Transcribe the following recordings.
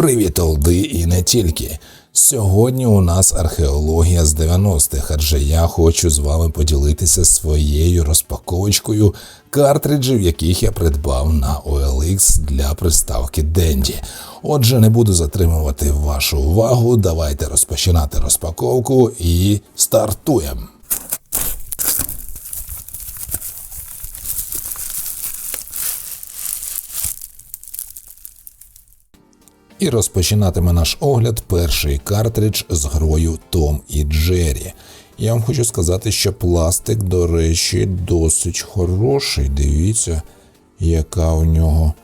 Привіт, олди, і не тільки. Сьогодні у нас археологія з 90-х, адже я хочу з вами поділитися своєю розпаковочкою картриджів, яких я придбав на OLX для приставки Денді. Отже, не буду затримувати вашу увагу. Давайте розпочинати розпаковку і стартуємо. І розпочинатиме наш огляд перший картридж з грою Том і Джері. Я вам хочу сказати, що пластик, до речі, досить хороший. Дивіться, яка у нього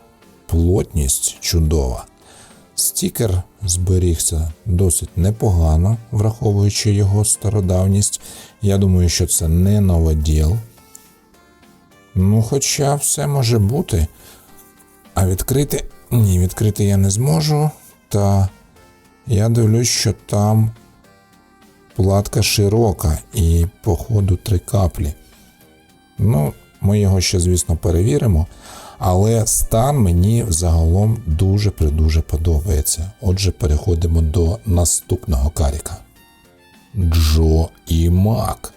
плотність чудова. Стікер зберігся досить непогано, враховуючи його стародавність. Я думаю, що це не новоділ. Ну, хоча все може бути. А відкрити. Ні, відкрити я не зможу. Та я дивлюсь, що там платка широка і, походу, три каплі. Ну, ми його ще, звісно, перевіримо. Але стан мені загалом дуже придуже подобається. Отже, переходимо до наступного каріка. Джо і Мак.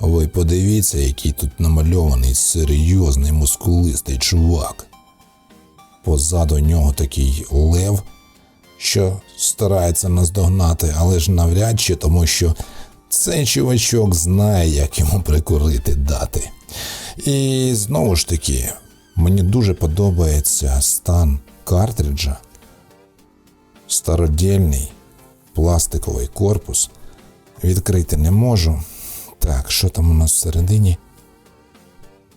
Ви подивіться, який тут намальований серйозний мускулистий чувак. Позаду нього такий лев, що старається наздогнати, але ж навряд чи, тому що цей чувачок знає, як йому прикурити дати. І знову ж таки, мені дуже подобається стан картриджа, стародільний пластиковий корпус. Відкрити не можу. Так, що там у нас всередині?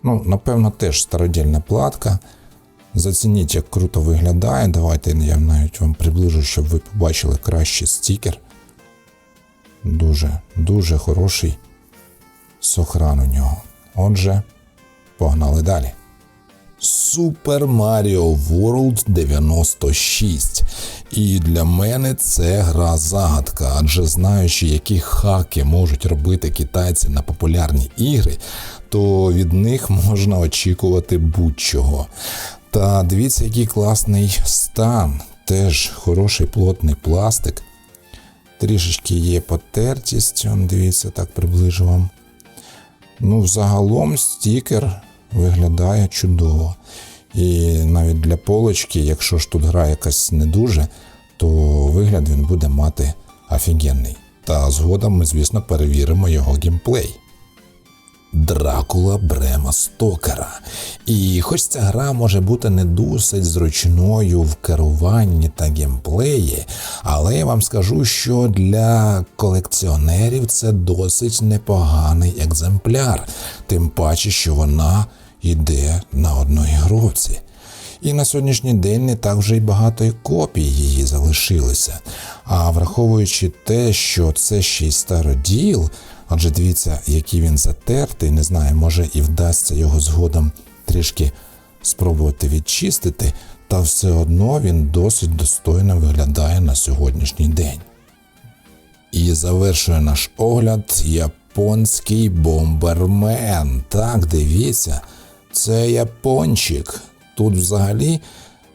Ну, напевно, теж стародільна платка. Зацініть, як круто виглядає. Давайте я навіть вам приближу, щоб ви побачили кращий стікер. Дуже, дуже хороший сохран у нього. Отже, погнали далі. Super Mario World 96. І для мене це гра загадка, адже знаючи, які хаки можуть робити китайці на популярні ігри, то від них можна очікувати будь-чого. Та дивіться, який класний стан. Теж хороший плотний пластик. Трішечки є потертість, дивіться, так приближу вам. Ну, взагалом стікер виглядає чудово. І навіть для полочки, якщо ж тут гра якась не дуже, то вигляд він буде мати офігенний. Та згодом ми, звісно, перевіримо його геймплей. Дракула Брема Стокера. І хоч ця гра може бути не досить зручною в керуванні та геймплеї, але я вам скажу, що для колекціонерів це досить непоганий екземпляр, тим паче, що вона йде на одній гровці. І на сьогоднішній день не так вже й багато копій її залишилося. А враховуючи те, що це ще й староділ, адже дивіться, який він затертий, не знаю, може і вдасться його згодом трішки спробувати відчистити, та все одно він досить достойно виглядає на сьогоднішній день. І завершує наш огляд японський бомбермен. Так, дивіться, це япончик. Тут взагалі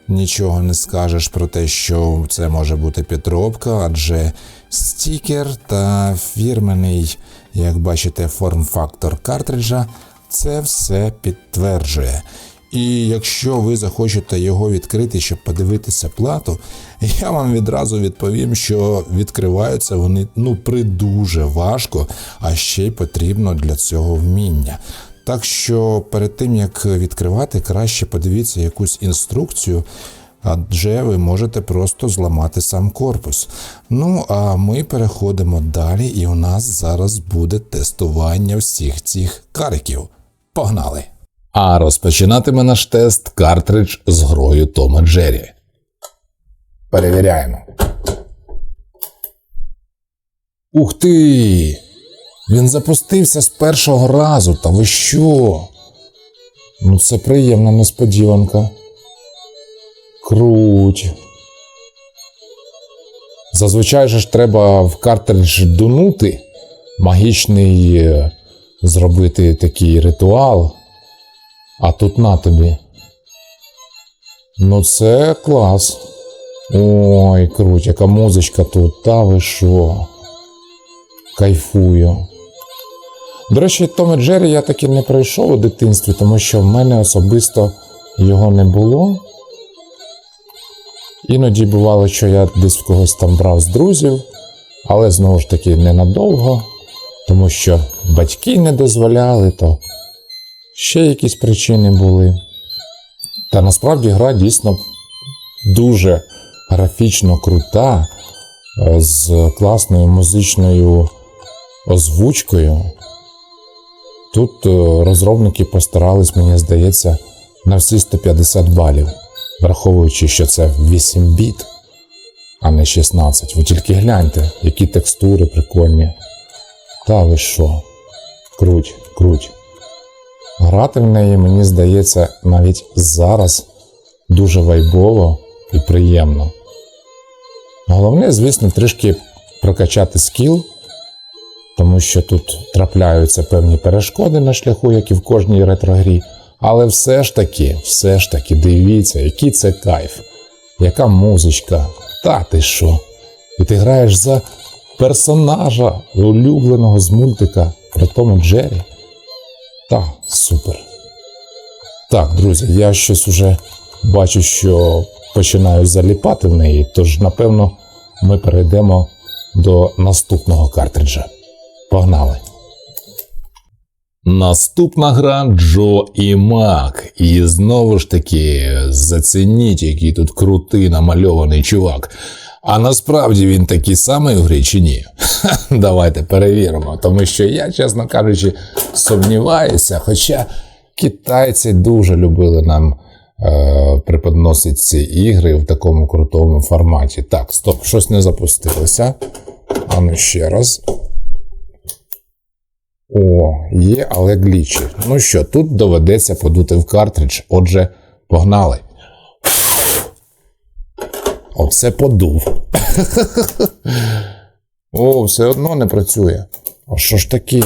нічого не скажеш про те, що це може бути підробка, адже стікер та фірменний, як бачите, форм-фактор картриджа це все підтверджує. І якщо ви захочете його відкрити, щоб подивитися плату, я вам відразу відповім, що відкриваються вони ну придуже важко, а ще й потрібно для цього вміння. Так що перед тим як відкривати, краще подивіться якусь інструкцію, адже ви можете просто зламати сам корпус. Ну а ми переходимо далі, і у нас зараз буде тестування всіх цих кариків. Погнали! А розпочинатиме наш тест картридж з грою Тома Джері. Перевіряємо. Ух ти! Він запустився з першого разу, та ви що? Ну, це приємна несподіванка. Круть. Зазвичай же ж треба в картридж дунути, магічний е, зробити такий ритуал. А тут на тобі. Ну, це клас. Ой, круть, яка музичка тут, та ви що? Кайфую. До речі, Том і Джері я таки не пройшов у дитинстві, тому що в мене особисто його не було. Іноді бувало, що я десь в когось там брав з друзів, але знову ж таки ненадовго, тому що батьки не дозволяли, то ще якісь причини були. Та насправді гра дійсно дуже графічно крута, е, з класною музичною озвучкою. Тут е, розробники постарались, мені здається, на всі 150 балів, враховуючи, що це 8 біт, а не 16. Ви тільки гляньте, які текстури прикольні. Та ви що? Круть, круть. Грати в неї, мені здається, навіть зараз дуже вайбово і приємно. Головне, звісно, трішки прокачати скіл, тому що тут трапляються певні перешкоди на шляху, як і в кожній ретрогрі. Але все ж таки, все ж таки, дивіться, який це кайф, яка музичка, та ти що? І ти граєш за персонажа улюбленого з мультика про Том Джері. Та, супер. Так, друзі, я щось уже бачу, що починаю заліпати в неї, тож, напевно, ми перейдемо до наступного картриджа. Погнали! Наступна гра Джо і Мак. І знову ж таки, зацініть, який тут крутий намальований чувак. А насправді він такий самий у грі чи ні? Давайте перевіримо, тому що я, чесно кажучи, сумніваюся. Хоча китайці дуже любили нам е, преподносити ці ігри в такому крутому форматі. Так, стоп, щось не запустилося. А ну ще раз. О, є, але глічі. Ну що, тут доведеться подути в картридж. Отже, погнали. Оце подув. О, все одно не працює. А що ж таке?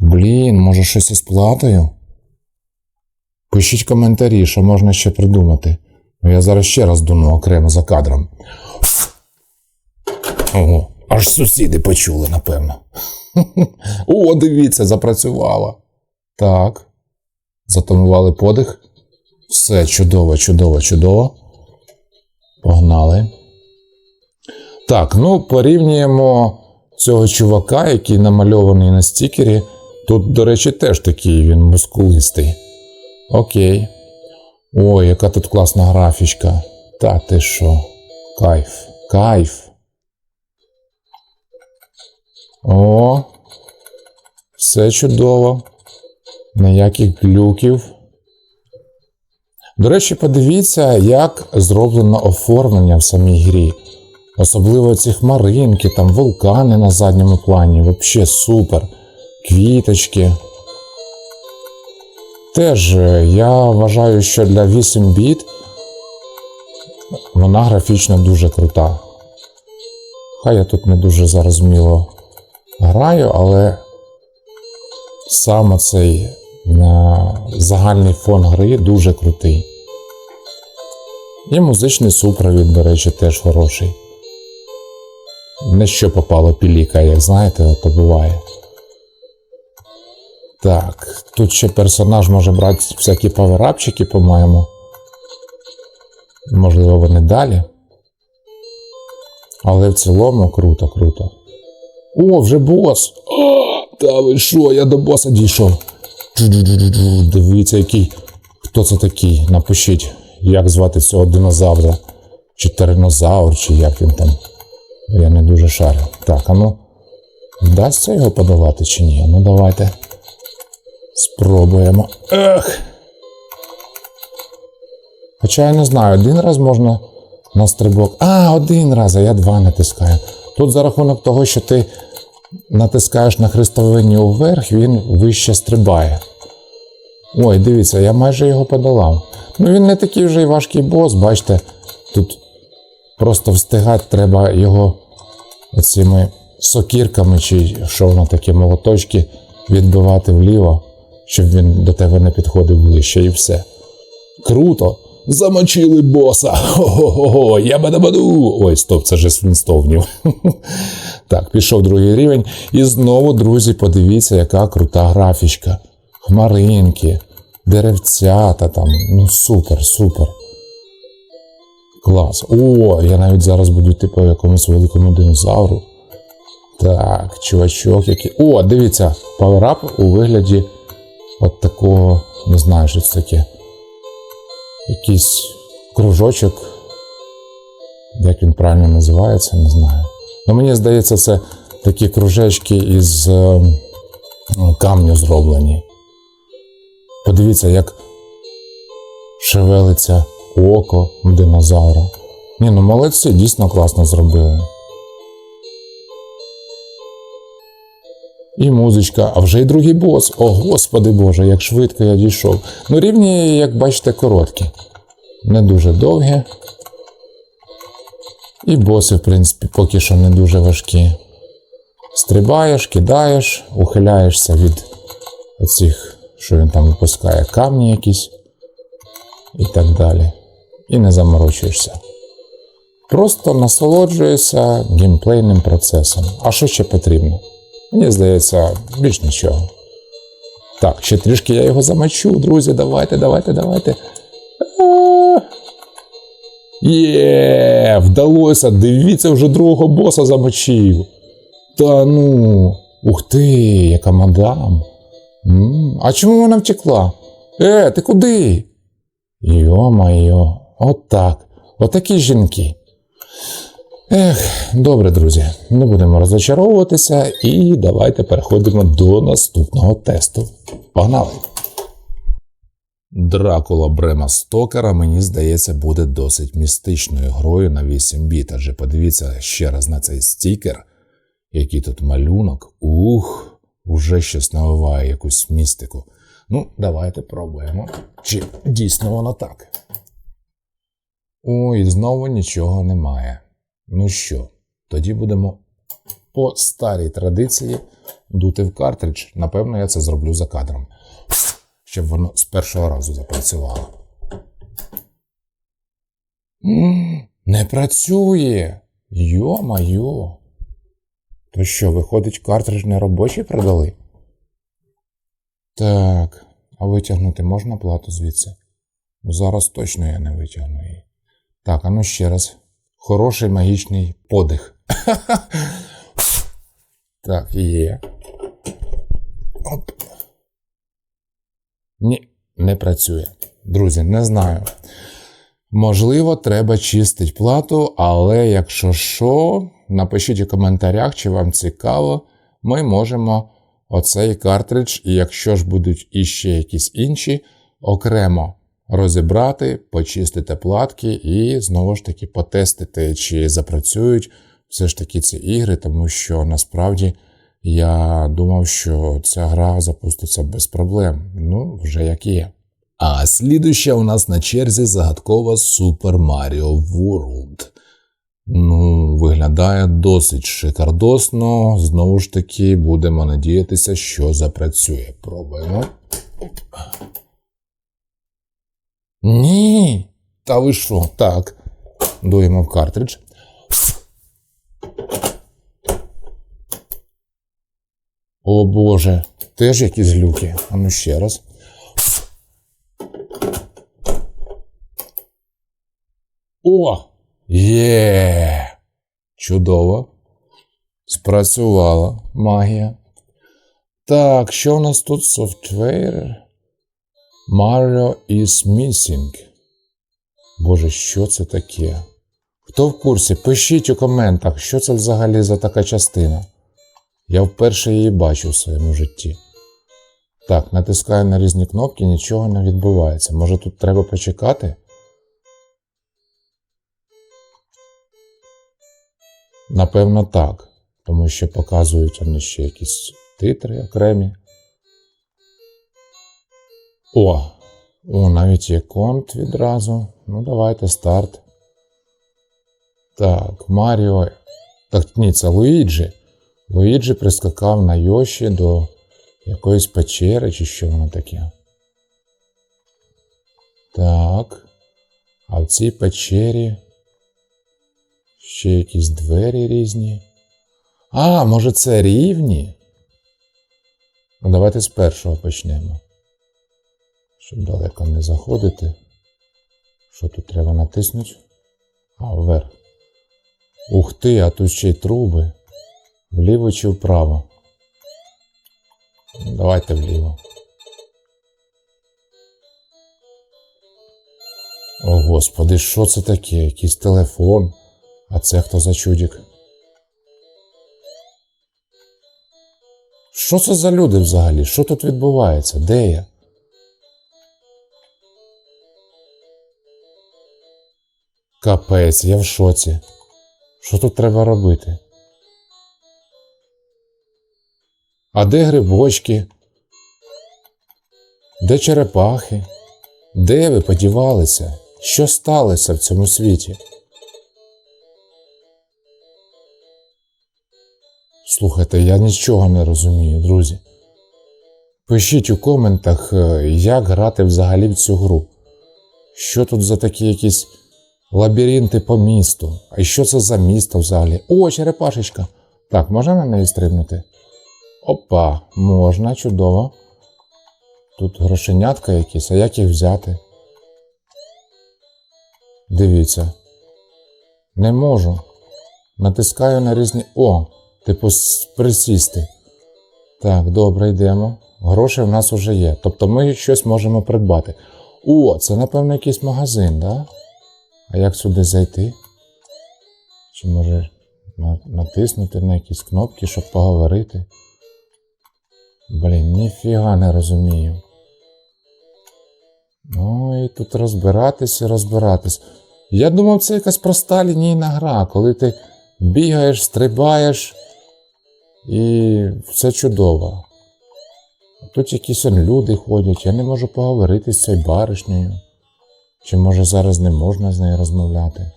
Блін, може щось із платою? Пишіть коментарі, що можна ще придумати. Ну, Я зараз ще раз дуну окремо за кадром. Ого, аж сусіди почули, напевно. О, дивіться, запрацювало. Так. Затамували подих. Все чудово, чудово, чудово. Погнали. Так, ну порівнюємо цього чувака, який намальований на стікері. Тут, до речі, теж такий він мускулистий. Окей. Ой, яка тут класна графічка. Та ти що? Кайф. Кайф. О, все чудово. Ніяких глюків. До речі, подивіться, як зроблено оформлення в самій грі. Особливо ці хмаринки, там вулкани на задньому плані. Взагалі супер. Квіточки. Теж е, я вважаю, що для 8 біт вона графічно дуже крута. Хай я тут не дуже зарозуміло граю, але саме цей загальний фон гри дуже крутий. І музичний супровід, до речі, теж хороший. Не що попало піліка, як знаєте, то буває. Так, тут ще персонаж може брати всякі паверапчики, по-моєму. Можливо, вони далі. Але в цілому круто, круто. О, вже бос! О, та ви що, я до боса дійшов. Дивіться, який. Хто це такий? Напишіть, як звати цього динозавра. Чи тернозавр, чи як він там. Я не дуже шарю. Так, а ну. Вдасться його подавати чи ні? Ну давайте. Спробуємо. Ех. Хоча я не знаю, один раз можна на стрибок. А, один раз, а я два натискаю. Тут за рахунок того, що ти натискаєш на хрестовині вверх, він вище стрибає. Ой, дивіться, я майже його подолав. Ну він не такий вже й важкий бос, бачите, тут просто встигати треба його оцими сокірками, чи що воно таке, молоточки відбивати вліво, щоб він до тебе не підходив ближче і все. Круто! Замочили боса. Хо-хо-хо, ябадабаду. Ой, стоп, це же з Флінстоунів. Так, пішов другий рівень. І знову, друзі, подивіться, яка крута графічка. Хмаринки, деревцята там. Ну супер, супер. Клас. О, я навіть зараз буду йти по якомусь великому динозавру. Так, чувачок який. О, дивіться, паверап у вигляді от такого, не знаю, що це таке. Якийсь кружочок. Як він правильно називається, не знаю. Ну, мені здається, це такі кружечки із е, камню зроблені. Подивіться, як шевелиться око динозавра. Ні, ну молодці, дійсно класно зробили. І музичка, а вже й другий бос. О, господи Боже, як швидко я дійшов. Ну, рівні, як бачите, короткі. Не дуже довгі. І боси, в принципі, поки що не дуже важкі. Стрибаєш, кидаєш, ухиляєшся від оцих, що він там випускає, камні якісь і так далі. І не заморочуєшся. Просто насолоджуєшся геймплейним процесом. А що ще потрібно? Мені здається, більш нічого. Так, ще трішки я його замочу, друзі. Давайте, давайте, давайте. Є, вдалося. Дивіться, вже другого боса замочив. Та ну, ух ти, яка мадам. А чому вона втекла? Е, ти куди? Йо-майо, от так. Отакі жінки. Ех, добре, друзі, не будемо розочаровуватися і давайте переходимо до наступного тесту. Погнали! Дракула Брема Стокера, мені здається, буде досить містичною грою на 8 біт. Адже подивіться ще раз на цей стікер, який тут малюнок. Ух, уже щось навиває якусь містику. Ну, давайте пробуємо. Чи дійсно воно так? Ой, знову нічого немає. Ну що, тоді будемо по старій традиції дути в картридж. Напевно, я це зроблю за кадром, щоб воно з першого разу запрацювало. Не працює. Йо-майо. То що, виходить, картридж не робочий продали? Так, а витягнути можна плату звідси? Зараз точно я не витягну її. Так, а ну ще раз. Хороший магічний подих. Так, є. Оп. Ні, не працює. Друзі, не знаю. Можливо, треба чистити плату, але якщо що, напишіть у коментарях, чи вам цікаво, ми можемо оцей картридж, і якщо ж будуть іще якісь інші, окремо розібрати, почистити платки і знову ж таки потестити, чи запрацюють все ж таки ці ігри, тому що насправді я думав, що ця гра запуститься без проблем. Ну, вже як є. А слідуща у нас на черзі загадкова Super Mario World. Ну, виглядає досить шикардосно. Знову ж таки, будемо надіятися, що запрацює. Пробуємо. Ні. Та ви що? Так. Дуємо в картридж. О Боже, теж якісь глюки. А ну ще раз. О! Є! Чудово. Спрацювала магія. Так, що у нас тут софтвер? Mario is missing. Боже, що це таке? Хто в курсі? Пишіть у коментах, що це взагалі за така частина. Я вперше її бачу в своєму житті. Так, натискаю на різні кнопки, нічого не відбувається. Може тут треба почекати? Напевно, так. Тому що показують вони ще якісь титри окремі. О, о, навіть є конт відразу. Ну, давайте старт. Так, Маріо. Так, ні, це Луїджі. Луїджі прискакав на Йоші до якоїсь печери, чи що воно таке. Так. А в цій печері ще якісь двері різні. А, може, це рівні? Ну, давайте з першого почнемо. Щоб далеко не заходити. Що тут треба натиснути? А, вверх. Ух ти, а тут ще й труби. Вліво чи вправо? Давайте вліво. О, господи, що це таке? Якийсь телефон. А це хто за чудік? Що це за люди взагалі? Що тут відбувається? Де я? Капець, я в шоці. Що тут треба робити? А де грибочки? Де черепахи? Де ви подівалися? Що сталося в цьому світі? Слухайте, я нічого не розумію, друзі. Пишіть у коментах, е, як грати взагалі в цю гру. Що тут за такі якісь лабіринти по місту? А що це за місто взагалі? О, черепашечка! Так, можна на неї стрибнути? Опа, можна, чудово. Тут грошенятка якісь, а як їх взяти? Дивіться. Не можу. Натискаю на різні. О, типу присісти. Так, добре, йдемо. Гроші в нас вже є. Тобто ми щось можемо придбати. О, це, напевно, якийсь магазин, да? А як сюди зайти? Чи може натиснути на якісь кнопки, щоб поговорити? Блін, ніфіга не розумію. Ну і тут розбиратись і розбиратись. Я думав, це якась проста лінійна гра, коли ти бігаєш, стрибаєш і все чудово. Тут якісь люди ходять, я не можу поговорити з цією баришнею. Чи може зараз не можна з нею розмовляти?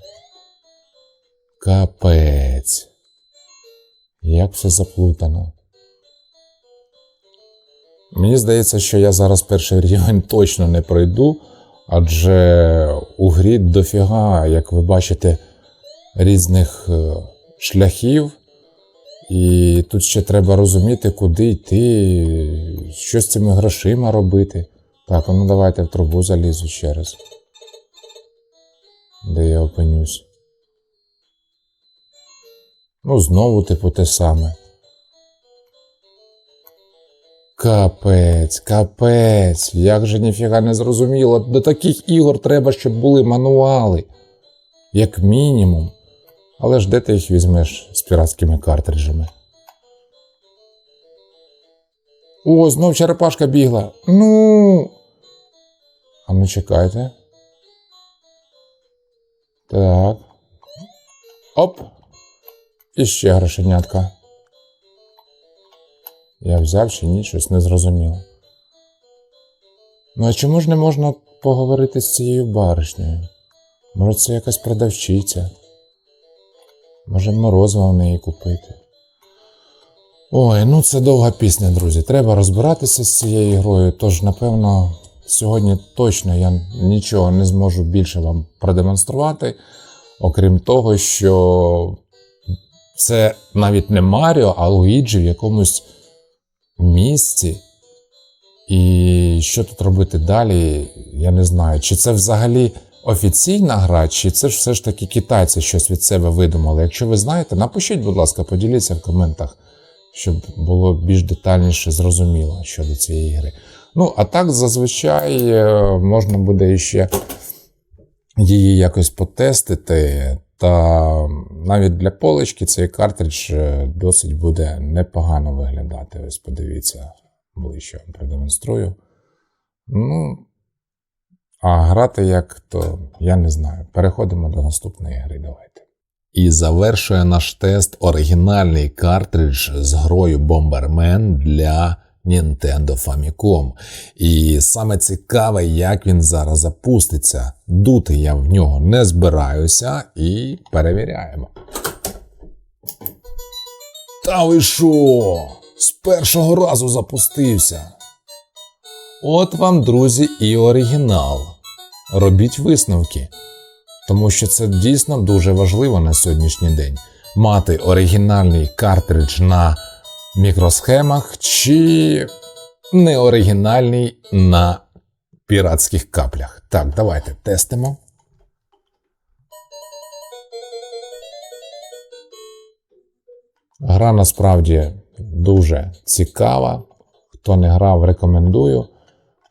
Капець. Як все заплутано. Мені здається, що я зараз перший рівень точно не пройду, адже у грі дофіга, як ви бачите, різних е, шляхів, і тут ще треба розуміти, куди йти, що з цими грошима робити. Так, ну давайте в трубу залізу ще раз. Де я опинюсь? Ну, знову, типу, те саме. Капець, капець, як же ніфіга не зрозуміло. До таких ігор треба, щоб були мануали. Як мінімум. Але ж де ти їх візьмеш з піратськими картриджами? О, знов черепашка бігла. Ну. А ну чекайте. Так. Оп. І ще грошенятка. Я взяв чи ні, щось не зрозуміло. Ну а чому ж не можна поговорити з цією баришнею? Може, це якась продавчиця? Може, морозиво в неї купити? Ой, ну це довга пісня, друзі. Треба розбиратися з цією грою. Тож, напевно, сьогодні точно я нічого не зможу більше вам продемонструвати, окрім того, що це навіть не Маріо, а Луїджі в якомусь місці. І що тут робити далі, я не знаю. Чи це взагалі офіційна гра, чи це ж все ж таки китайці щось від себе видумали. Якщо ви знаєте, напишіть, будь ласка, поділіться в коментах, щоб було більш детальніше зрозуміло щодо цієї гри. Ну, а так зазвичай е, можна буде ще її якось потестити. Та навіть для полички цей картридж е, досить буде непогано виглядати. Ось подивіться, ближче вам продемонструю. Ну, а грати як, то я не знаю. Переходимо до наступної гри. Давайте. І завершує наш тест оригінальний картридж з грою Bomberman для Nintendo Famicom. І саме цікаве, як він зараз запуститься. Дути я в нього не збираюся і перевіряємо. Та ви що? З першого разу запустився. От вам, друзі, і оригінал. Робіть висновки. Тому що це дійсно дуже важливо на сьогоднішній день. Мати оригінальний картридж на мікросхемах чи неоригінальний на піратських каплях. Так, давайте тестимо. Гра насправді дуже цікава. Хто не грав, рекомендую.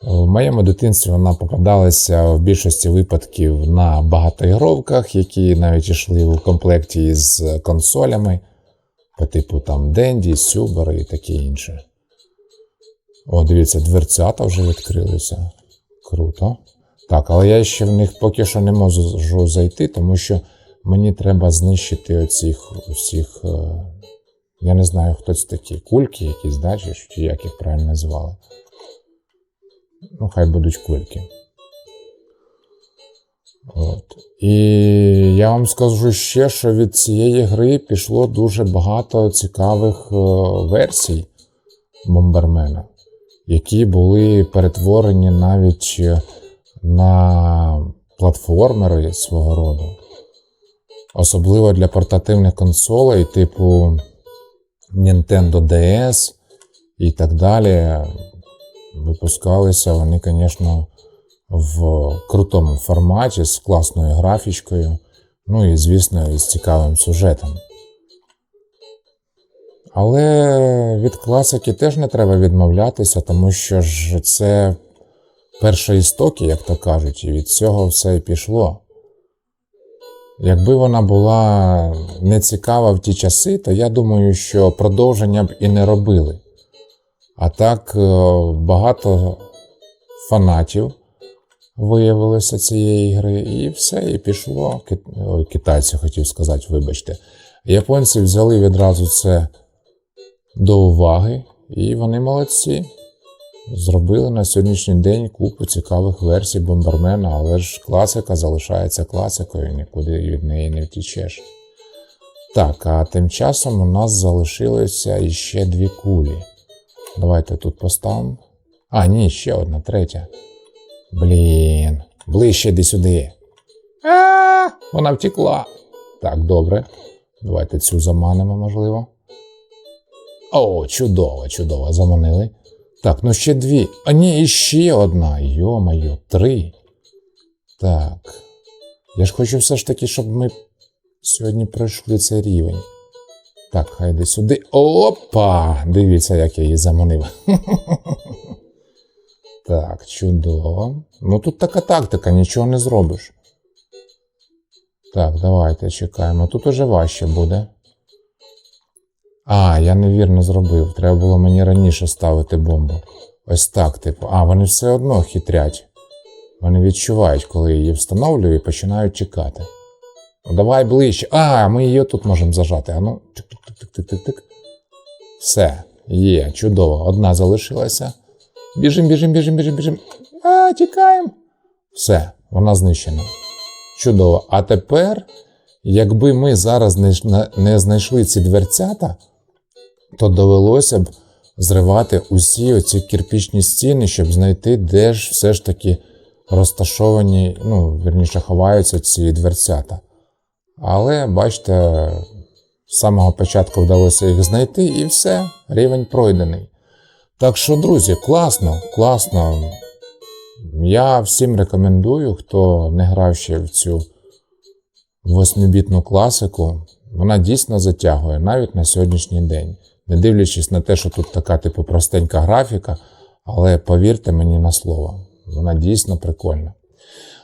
В моєму дитинстві вона попадалася в більшості випадків на багатоігровках, які навіть йшли у комплекті з консолями, по типу там Денді, Сюбер і таке інше. О, дивіться, дверцята вже відкрилися. Круто. Так, але я ще в них поки що не можу зайти, тому що мені треба знищити оцих усіх. е, Я не знаю, хто це такі кульки, якісь да, чи, як їх правильно називали. Ну, хай будуть кульки. От. І я вам скажу ще, що від цієї гри пішло дуже багато цікавих е, версій Бомбермена, які були перетворені навіть е, на платформери свого роду. Особливо для портативних консолей, типу Nintendo DS і так далі. Випускалися вони, звісно, в крутому форматі з класною графічкою, ну і, звісно, із цікавим сюжетом. Але від класики теж не треба відмовлятися, тому що ж це першоістоки, як то кажуть, і від цього все і пішло. Якби вона була не цікава в ті часи, то я думаю, що продовження б і не робили. А так е, багато фанатів виявилося цієї гри, і все, і пішло. Китайці хотів сказати, вибачте. Японці взяли відразу це до уваги, і вони молодці. Зробили на сьогоднішній день купу цікавих версій бомбермена, але ж класика залишається класикою, нікуди від неї не втічеш. Так, а тим часом у нас залишилося іще дві кулі. Давайте тут поставимо. А, ні, ще одна, третя. Блін, ближче йди сюди. А, вона втекла. Так, добре. Давайте цю заманимо, можливо. О, чудово, чудово, заманили. Так, ну ще дві. А ні, іще одна. Йо-моє, три. Так. Я ж хочу все ж таки, щоб ми сьогодні пройшли цей рівень. Так, хай йди сюди. Опа! Дивіться, як я її заманив. Так, чудово. Ну тут така тактика, нічого не зробиш. Так, давайте чекаємо. Тут уже важче буде. А, я невірно зробив. Треба було мені раніше ставити бомбу. Ось так, типу. А, вони все одно хитрять. Вони відчувають, коли її встановлюю і починають чекати. Ну, давай ближче. А, ми її тут можемо зажати. А ну, тик-тик-тик-тик-тик-тик. Все, є, чудово. Одна залишилася. Біжим, біжим, біжим, біжим, біжим. А, тікаємо. Все, вона знищена. Чудово. А тепер, якби ми зараз не, знайшли ці дверцята, то довелося б зривати усі оці кирпічні стіни, щоб знайти, де ж все ж таки розташовані, ну, вірніше, ховаються ці дверцята. Але бачите, з самого початку вдалося їх знайти, і все, рівень пройдений. Так що, друзі, класно, класно. Я всім рекомендую, хто не грав ще в цю восьмибітну класику. Вона дійсно затягує навіть на сьогоднішній день. Не дивлячись на те, що тут така типу простенька графіка, але повірте мені на слово, вона дійсно прикольна.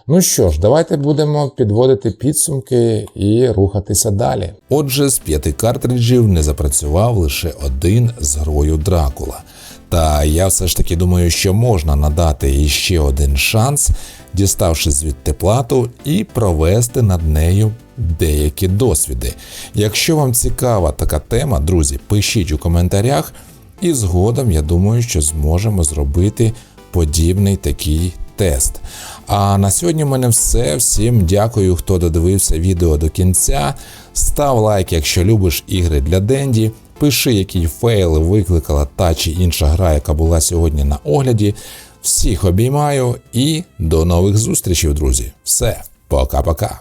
Ну що ж, давайте будемо підводити підсумки і рухатися далі. Отже, з п'яти картриджів не запрацював лише один з грою Дракула. Та я все ж таки думаю, що можна надати іще один шанс, діставши звідти плату і провести над нею деякі досвіди. Якщо вам цікава така тема, друзі, пишіть у коментарях, і згодом я думаю, що зможемо зробити подібний такий тест. А на сьогодні в мене все. Всім дякую, хто додивився відео до кінця. Став лайк, якщо любиш ігри для Денді. Пиши, які фейли викликала та чи інша гра, яка була сьогодні на огляді. Всіх обіймаю і до нових зустрічей, друзі. Все, пока-пока.